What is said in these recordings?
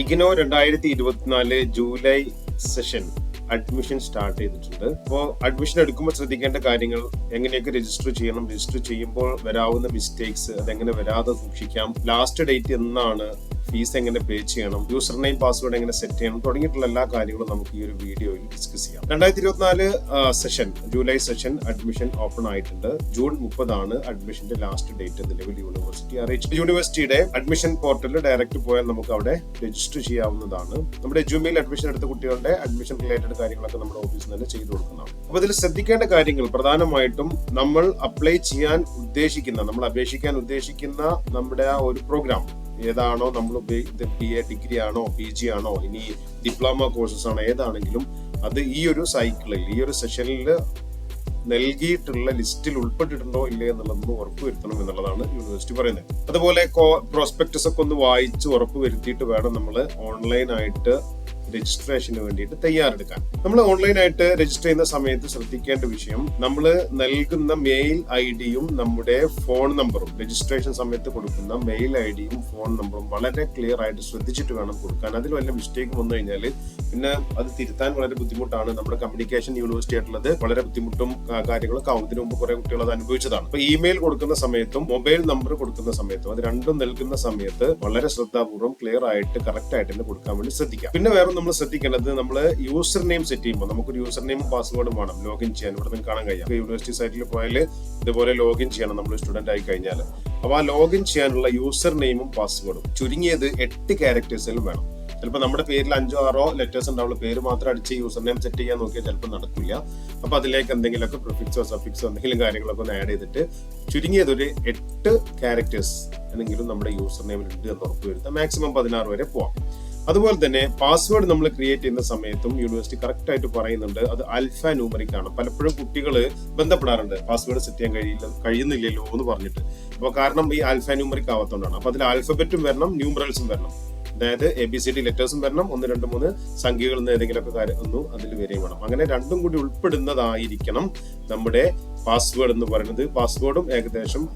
ഇഗ്നോ രണ്ടായിരത്തി ഇരുപത്തിനാല് July session admission start ചെയ്തിട്ടുണ്ട്. അപ്പോൾ അഡ്മിഷൻ എടുക്കുമ്പോൾ ശ്രദ്ധിക്കേണ്ട കാര്യങ്ങൾ എങ്ങനെയൊക്കെ രജിസ്റ്റർ ചെയ്യണം രജിസ്റ്റർ ചെയ്യുമ്പോൾ വരാവുന്ന മിസ്റ്റേക്സ് അതെങ്ങനെ വരാതെ സൂക്ഷിക്കാം ലാസ്റ്റ് ഡേറ്റ് എന്നാണ് ഫീസ് എങ്ങനെ പേ ചെയ്യണം യൂസർ നെയിം പാസ്വേഡ് എങ്ങനെ സെറ്റ് ചെയ്യണം തുടങ്ങിയിട്ടുള്ള എല്ലാ കാര്യങ്ങളും നമുക്ക് ഈ ഒരു വീഡിയോയിൽ ഡിസ്കസ് ചെയ്യാം. രണ്ടായിരത്തി ഇരുപത്തിനാല് session July session admission open ആയിട്ടുണ്ട്. ജൂൺ മുപ്പതാണ് അഡ്മിഷന്റെ ലാസ്റ്റ് ഡേറ്റ് നിലവിൽ യൂണിവേഴ്സിറ്റി അറിയിച്ചു യൂണിവേഴ്സിറ്റിയുടെ അഡ്മിഷൻ പോർട്ടലിൽ ഡയറക്റ്റ് പോയാൽ നമുക്ക് അവിടെ രജിസ്റ്റർ ചെയ്യാവുന്നതാണ്. നമ്മുടെ ജൂമിയിൽ അഡ്മിഷൻ എടുത്ത കുട്ടികളുടെ അഡ്മിഷൻ റിലേറ്റഡ് കാര്യങ്ങളൊക്കെ നമ്മുടെ ഓഫീസിൽ തന്നെ ചെയ്തു കൊടുക്കുന്നതാണ്. അപ്പൊ ഇതിൽ ശ്രദ്ധിക്കേണ്ട കാര്യങ്ങൾ പ്രധാനമായിട്ടും നമ്മൾ അപ്ലൈ ചെയ്യാൻ ഉദ്ദേശിക്കുന്ന നമ്മൾ അപേക്ഷിക്കാൻ ഉദ്ദേശിക്കുന്ന നമ്മുടെ ആ ഒരു പ്രോഗ്രാം ഏതാണോ നമ്മൾ ഉപയോഗിക്കുന്നത് ബി എ ഡിഗ്രി ആണോ പി ജി ആണോ ഇനി ഡിപ്ലോമ കോഴ്സസ് ആണോ ഏതാണെങ്കിലും അത് ഈ ഒരു സൈക്കിളിൽ ഈ ഒരു സെഷനിൽ നൽകിയിട്ടുള്ള ലിസ്റ്റിൽ ഉൾപ്പെട്ടിട്ടുണ്ടോ ഇല്ലേ എന്നുള്ളതൊന്ന് ഉറപ്പുവരുത്തണം എന്നുള്ളതാണ് യൂണിവേഴ്സിറ്റി പറയുന്നത്. അതുപോലെ പ്രോസ്പെക്ടസ് ഒക്കെ ഒന്ന് വായിച്ച് ഉറപ്പ് വരുത്തിയിട്ട് വേണം നമ്മൾ ഓൺലൈനായിട്ട് രജിസ്ട്രേഷന് വേണ്ടിയിട്ട് തയ്യാറെടുക്കാൻ. നമ്മൾ ഓൺലൈനായിട്ട് രജിസ്റ്റർ ചെയ്യുന്ന സമയത്ത് ശ്രദ്ധിക്കേണ്ട വിഷയം നമ്മൾ നൽകുന്ന മെയിൽ ഐ ഡിയും നമ്മുടെ ഫോൺ നമ്പറും രജിസ്ട്രേഷൻ സമയത്ത് കൊടുക്കുന്ന മെയിൽ ഐ ഡിയും ഫോൺ നമ്പറും വളരെ ക്ലിയർ ആയിട്ട് ശ്രദ്ധിച്ചിട്ട് വേണം കൊടുക്കാൻ. അതിൽ വല്ല മിസ്റ്റേക്ക് വന്നു കഴിഞ്ഞാൽ പിന്നെ അത് തിരുത്താൻ വളരെ ബുദ്ധിമുട്ടാണ്. നമ്മുടെ കമ്മ്യൂണിക്കേഷൻ യൂണിവേഴ്സിറ്റി ആയിട്ടുള്ളത് വളരെ ബുദ്ധിമുട്ടും കാര്യങ്ങളൊക്കെ ആവും ഇതിനു മുമ്പ് കുറെ കുട്ടികൾ അത് അനുഭവിച്ചതാണ്. അപ്പൊ ഇമെയിൽ കൊടുക്കുന്ന സമയത്തും മൊബൈൽ നമ്പർ കൊടുക്കുന്ന സമയത്തും അത് രണ്ടും നൽകുന്ന സമയത്ത് വളരെ ശ്രദ്ധാപൂർവം ക്ലിയർ ആയിട്ട് കറക്റ്റ് ആയിട്ട് തന്നെ കൊടുക്കാൻ വേണ്ടി ശ്രദ്ധിക്കാം. പിന്നെ വേറെ നമ്മൾ ശ്രദ്ധിക്കേണ്ടത് നമ്മൾ യൂസർ നെയിം സെറ്റ് ചെയ്യുമ്പോൾ നമുക്കൊരു യൂസർ നെയിം പാസ്വേഡും വേണം. ലോഗിൻ ചെയ്യാൻ. ഇവിടെ നിന്ന് കാണാൻ കഴിയാം. യൂണിവേഴ്സിറ്റി സൈറ്റിൽ പോയാൽ ഇതുപോലെ ലോഗിൻ ചെയ്യണം നമ്മൾ സ്റ്റുഡന്റ് ആയി കഴിഞ്ഞാൽ അപ്പൊ ആ ലോഗിൻ ചെയ്യാനുള്ള യൂസർ നെയിമും പാസ്വേഡും ചുരുങ്ങിയത് എട്ട് ക്യാരക്ടേഴ്സിലും വേണം. ചിലപ്പോൾ നമ്മുടെ പേരിൽ അഞ്ചോ ആറോ ലെറ്റേഴ്സ് ഉണ്ടാവുള്ള. പേര് മാത്രം അടിച്ച് യൂസർ നെയിം സെറ്റ് ചെയ്യാൻ നോക്കിയാൽ ചിലപ്പോൾ നടക്കില്ല അപ്പൊ അതിലേക്ക് എന്തെങ്കിലുമൊക്കെ പ്രിഫിക്സോ സഫിക്സോ എന്തെങ്കിലും കാര്യങ്ങളൊക്കെ ഒന്ന് ആഡ് ചെയ്തിട്ട് ചുരുങ്ങിയത് ഒരു എട്ട് ക്യാരക്ടേഴ്സ് എന്തെങ്കിലും നമ്മുടെ യൂസർ നെയിമിൽ ഉണ്ട് എന്ന് ഉറപ്പ് വരുത്താം മാക്സിമം പതിനാറ് വരെ പോവാം. അതുപോലെ തന്നെ പാസ്വേഡ് നമ്മൾ ക്രിയേറ്റ് ചെയ്യുന്ന സമയത്തും യൂണിവേഴ്സിറ്റി കറക്റ്റ് ആയിട്ട് പറയുന്നുണ്ട്. അത് അൽഫ ന്യൂമറിക് ആണ്. പലപ്പോഴും കുട്ടികൾ ബന്ധപ്പെടാറുണ്ട്. പാസ്വേഡ് സെറ്റ് ചെയ്യാൻ കഴിയില്ല കഴിയുന്നില്ലല്ലോ എന്ന് പറഞ്ഞിട്ട്. അപ്പോൾ കാരണം ഈ ആൽഫ ന്യൂമറിക് ആവത്തോണ്ടാണ്. അപ്പൊ അതിൽ ആൽഫബറ്റും വരണം ന്യൂമറൽസും വരണം. അതായത് എ ബി സി ഡി ലെറ്റേഴ്സും വരണം. ഒന്ന് രണ്ട് മൂന്ന് സംഖ്യകൾ നിന്ന് ഏതെങ്കിലുമൊക്കെ കാര്യം ഒന്നും അതിൽ വരെയും വേണം. അങ്ങനെ രണ്ടും കൂടി ഉൾപ്പെടുന്നതായിരിക്കണം നമ്മുടെ പാസ്വേഡ് എന്ന് പറയുന്നത്. പാസ്വേഡും ഏകദേശം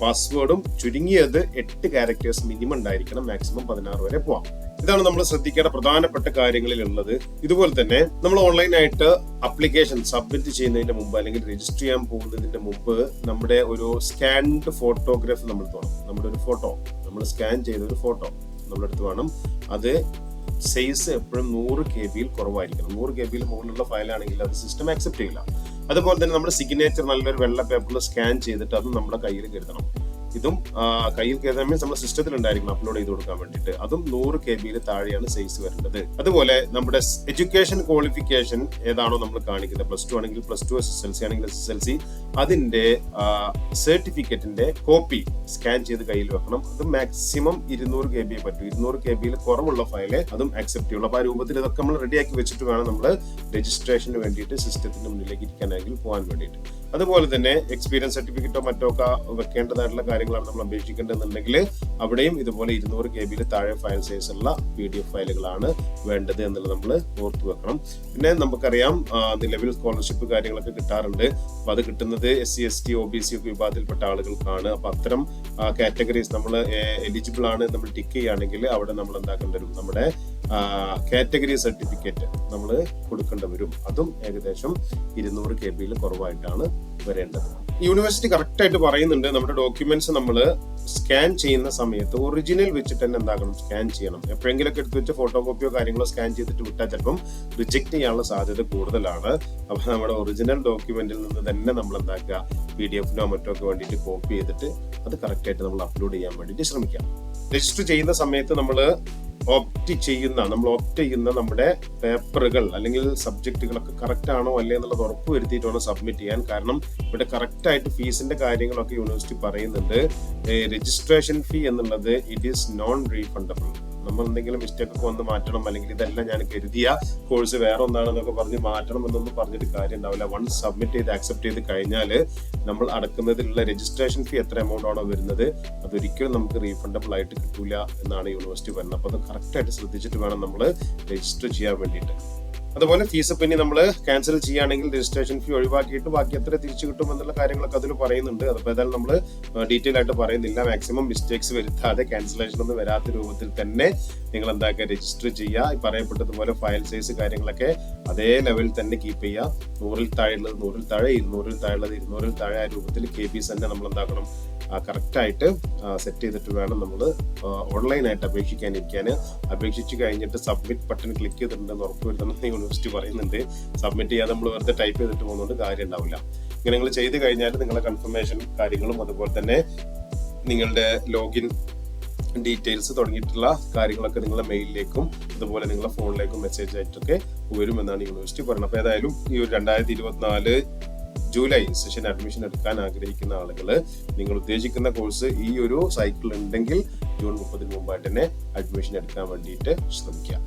പാസ്വേഡും ചുരുങ്ങിയത് എട്ട് ക്യാരക്ടേഴ്സ് മിനിമം ഉണ്ടായിരിക്കണം. മാക്സിമം പതിനാറ് വരെ പോവാം. ഇതാണ് നമ്മൾ ശ്രദ്ധിക്കേണ്ട പ്രധാനപ്പെട്ട കാര്യങ്ങളിൽ ഉള്ളത് ഇതുപോലെ തന്നെ നമ്മൾ ഓൺലൈനായിട്ട് അപ്ലിക്കേഷൻ സബ്മിറ്റ് ചെയ്യുന്നതിന്റെ മുമ്പ് അല്ലെങ്കിൽ രജിസ്റ്റർ ചെയ്യാൻ പോകുന്നതിന്റെ മുമ്പ് നമ്മുടെ ഒരു സ്കാൻഡ് ഫോട്ടോഗ്രാഫ് നമ്മൾ തോന്നും നമ്മുടെ ഒരു ഫോട്ടോ. നമ്മൾ സ്കാൻ ചെയ്ത ഒരു ഫോട്ടോ നമ്മളെടുത്ത് വേണം. അത് സൈസ് എപ്പോഴും നൂറ് കെ ബിയിൽ കുറവായിരിക്കണം. നൂറ് കെ ബിയിൽ മുകളിലുള്ള ഫയലാണെങ്കിൽ അത് സിസ്റ്റം ആക്സെപ്റ്റ് ചെയ്യില്ല. അതുപോലെ തന്നെ നമ്മുടെ സിഗ്നേച്ചർ നല്ലൊരു വെള്ള പേപ്പറിൽ സ്കാൻ ചെയ്തിട്ട് അത് നമ്മുടെ കയ്യിൽ കരുതണം. ഇതും കയ്യിൽ മീൻസ് നമ്മുടെ സിസ്റ്റത്തിൽ ഉണ്ടായിരിക്കണം അപ്ലോഡ് ചെയ്ത് കൊടുക്കാൻ വേണ്ടിയിട്ട്. അതും നൂറ് കെ ബിയിൽ താഴെയാണ് സൈസ് വരേണ്ടത് അതുപോലെ നമ്മുടെ എഡ്യൂക്കേഷൻ ക്വാളിഫിക്കേഷൻ ഏതാണോ നമ്മൾ കാണിക്കുന്നത്. പ്ലസ് ടു ആണെങ്കിൽ plus two S S L C ആണെങ്കിൽ എസ് എസ് എൽ സി അതിന്റെ സർട്ടിഫിക്കറ്റിന്റെ കോപ്പി സ്കാൻ ചെയ്ത് കയ്യിൽ വെക്കണം. അത് മാക്സിമം ഇരുന്നൂറ് കെ ബി പറ്റും. ഇരുന്നൂറ് കെ ബിയിൽ കുറവുള്ള ഫയലെ അതും അക്സെപ്റ്റ് ചെയ്യുള്ളൂ അപ്പൊ ആ രൂപത്തിൽ ഇതൊക്കെ നമ്മൾ റെഡിയാക്കി വെച്ചിട്ട് വേണം നമ്മൾ രജിസ്ട്രേഷന് വേണ്ടിയിട്ട് സിസ്റ്റത്തിന്റെ മുന്നിലേക്ക് ഇരിക്കാനാണെങ്കിൽ പോകാൻ വേണ്ടിയിട്ട്. അതുപോലെ തന്നെ എക്സ്പീരിയൻസ് സർട്ടിഫിക്കറ്റോ മറ്റോ ഒക്കെ വെക്കേണ്ടതായിട്ടുള്ള കാര്യങ്ങളാണ് നമ്മൾ അപേക്ഷിക്കേണ്ടതെന്നുണ്ടെങ്കിൽ അവിടെയും ഇതുപോലെ ഇരുന്നൂറ് കെ ബിയിൽ താഴെ ഫയൽ സൈസ് ഉള്ള പി ഡി എഫ് ഫയലുകളാണ് വേണ്ടത് എന്നുള്ളത് നമ്മൾ ഓർത്തു വെക്കണം. പിന്നെ നമുക്കറിയാം നിലവിൽ സ്കോളർഷിപ്പ് കാര്യങ്ങളൊക്കെ കിട്ടാറുണ്ട്. അപ്പൊ അത് കിട്ടുന്നത് S C S T O B C ഒക്കെ വിഭാഗത്തിൽപ്പെട്ട ആളുകൾക്കാണ്. അപ്പൊ അത്തരം കാറ്റഗറീസ് നമ്മൾ എലിജിബിൾ ആണ് നമ്മൾ ടിക്ക് ചെയ്യുകയാണെങ്കിൽ അവിടെ നമ്മൾ എന്താക്കേണ്ടി വരും? നമ്മുടെ കാറ്റഗറി സർട്ടിഫിക്കറ്റ് നമ്മൾ കൊടുക്കേണ്ടി വരും. അതും ഏകദേശം ഇരുന്നൂറ് കെ ബിയിൽ കുറവായിട്ടാണ് വരേണ്ടത്. യൂണിവേഴ്സിറ്റി കറക്റ്റ് ആയിട്ട് പറയുന്നുണ്ട്. നമ്മുടെ ഡോക്യുമെന്റ്സ് നമ്മൾ സ്കാൻ ചെയ്യുന്ന സമയത്ത് ഒറിജിനൽ വെച്ചിട്ട് തന്നെ എന്താക്കണം സ്കാൻ ചെയ്യണം. എപ്പോഴെങ്കിലൊക്കെ എടുത്ത് വെച്ച് ഫോട്ടോ കോപ്പിയോ കാര്യങ്ങളോ സ്കാൻ ചെയ്തിട്ട് വിട്ടാൽ ചിലപ്പം റിജക്ട് ചെയ്യാനുള്ള സാധ്യത കൂടുതലാണ്. അപ്പൊ നമ്മുടെ ഒറിജിനൽ ഡോക്യുമെന്റിൽ നിന്ന് തന്നെ നമ്മൾ എന്താക്കുക? പി ഡി എഫിനോ മറ്റോ ഒക്കെ വേണ്ടിയിട്ട് കോപ്പി ചെയ്തിട്ട് അത് കറക്റ്റ് ആയിട്ട് നമ്മൾ അപ്ലോഡ് ചെയ്യാൻ വേണ്ടിയിട്ട് ശ്രമിക്കാം. രജിസ്റ്റർ ചെയ്യുന്ന സമയത്ത് നമ്മൾ ഓപ്റ്റ് ചെയ്യുന്ന നമ്മൾ ഓപ്റ്റ് ചെയ്യുന്ന നമ്മുടെ പേപ്പറുകൾ അല്ലെങ്കിൽ സബ്ജക്റ്റുകളൊക്കെ കറക്റ്റ് ആണോ അല്ലേ എന്നുള്ളത് ഉറപ്പ് വരുത്തിയിട്ട് വേണം സബ്മിറ്റ് ചെയ്യാൻ. കാരണം ഇവിടെ കറക്റ്റ് ആയിട്ട് ഫീസിന്റെ കാര്യങ്ങളൊക്കെ യൂണിവേഴ്സിറ്റി പറയുന്നുണ്ട്. രജിസ്ട്രേഷൻ ഫീ എന്നുള്ളത് ഇറ്റ് ഈസ് നോൺ റീഫണ്ടബിൾ നമ്മൾ എന്തെങ്കിലും മിസ്റ്റേക്ക് ഒക്കെ വന്ന് മാറ്റണം അല്ലെങ്കിൽ ഇതെല്ലാം ഞാൻ കരുതിയ കോഴ്സ് വേറെ ഒന്നാണെന്നൊക്കെ പറഞ്ഞ് മാറ്റണം എന്നൊന്നും പറഞ്ഞിട്ട് കാര്യം ഉണ്ടാവില്ല വൺ സബ്മിറ്റ് ചെയ്ത് ആക്സെപ്റ്റ് ചെയ്ത് കഴിഞ്ഞാൽ നമ്മൾ അടക്കുന്നതിലുള്ള രജിസ്ട്രേഷൻ ഫീ എത്ര എമൗണ്ട് ആണോ വരുന്നത് അതൊരിക്കലും നമുക്ക് റീഫണ്ടബിൾ ആയിട്ട് കിട്ടൂല എന്നാണ് യൂണിവേഴ്സിറ്റി പറയുന്നത് അപ്പോൾ അത് കറക്റ്റ് ആയിട്ട് ശ്രദ്ധിച്ചിട്ട് വേണം നമ്മൾ രജിസ്റ്റർ ചെയ്യാൻ വേണ്ടിയിട്ട്. അതുപോലെ ഫീസ് പിന്നെ നമ്മൾ ക്യാൻസൽ ചെയ്യുകയാണെങ്കിൽ രജിസ്ട്രേഷൻ ഫീ ഒഴിവാക്കിയിട്ട് ബാക്കി എത്ര തിരിച്ചു കിട്ടും എന്നുള്ള കാര്യങ്ങളൊക്കെ അതിൽ പറയുന്നുണ്ട്. അതിപ്പോൾ ഏതായാലും നമ്മൾ ഡീറ്റെയിൽ ആയിട്ട് പറയുന്നില്ല. മാക്സിമം മിസ്റ്റേക്സ് വരുത്താതെ ക്യാൻസലേഷൻ ഒന്നും വരാത്ത രൂപത്തിൽ തന്നെ നിങ്ങൾ എന്താക്കുക രജിസ്റ്റർ ചെയ്യുക. ഈ പറയപ്പെട്ടതുപോലെ ഫയൽ സൈസ് കാര്യങ്ങളൊക്കെ അതേ ലെവലിൽ തന്നെ കീപ്പ് ചെയ്യുക. നൂറിൽ താഴെയുള്ളത് നൂറിൽ താഴെ ഇരുന്നൂറിൽ താഴെയുള്ളത് ഇരുന്നൂറിൽ താഴെ ആ രൂപത്തിൽ കെ ബിസ് തന്നെ നമ്മൾ എന്താക്കണം കറക്റ്റായിട്ട് സെറ്റ് ചെയ്തിട്ട് വേണം നമ്മൾ ഓൺലൈനായിട്ട് അപേക്ഷിക്കാനിരിക്കാൻ അപേക്ഷിച്ച് കഴിഞ്ഞിട്ട് സബ്മിറ്റ് ബട്ടൺ ക്ലിക്ക് ചെയ്തിട്ടുണ്ടെന്ന് ഉറപ്പുവരുത്തണം എന്ന് യൂണിവേഴ്സിറ്റി പറയുന്നുണ്ട്. സബ്മിറ്റ് ചെയ്യാതെ നമ്മൾ വെറുതെ ടൈപ്പ് ചെയ്തിട്ട് പോകുന്നതുകൊണ്ട് കാര്യം ഉണ്ടാവില്ല. ഇങ്ങനെ നിങ്ങൾ ചെയ്ത് കഴിഞ്ഞാൽ നിങ്ങളുടെ കൺഫർമേഷൻ കാര്യങ്ങളും അതുപോലെ തന്നെ നിങ്ങളുടെ ലോഗിൻ ഡീറ്റെയിൽസ് തുടങ്ങിയിട്ടുള്ള കാര്യങ്ങളൊക്കെ നിങ്ങളുടെ മെയിലിലേക്കും അതുപോലെ നിങ്ങളുടെ ഫോണിലേക്കും മെസ്സേജ് ആയിട്ടൊക്കെ വരുമെന്നാണ് യൂണിവേഴ്സിറ്റി പറയുന്നത്. അപ്പോൾ ഏതായാലും ഈ ഒരു രണ്ടായിരത്തി ഇരുപത്തിനാല് ജൂലൈ സെഷൻ അഡ്മിഷൻ എടുക്കാൻ ആഗ്രഹിക്കുന്ന ആളുകൾ നിങ്ങൾ ഉദ്ദേശിക്കുന്ന കോഴ്സ് ഈ ഒരു സൈക്കിൾ ഉണ്ടെങ്കിൽ ജൂൺ മുപ്പതിന് മുമ്പായിട്ട് തന്നെ അഡ്മിഷൻ എടുക്കാൻ വേണ്ടിയിട്ട് ശ്രമിക്കുക.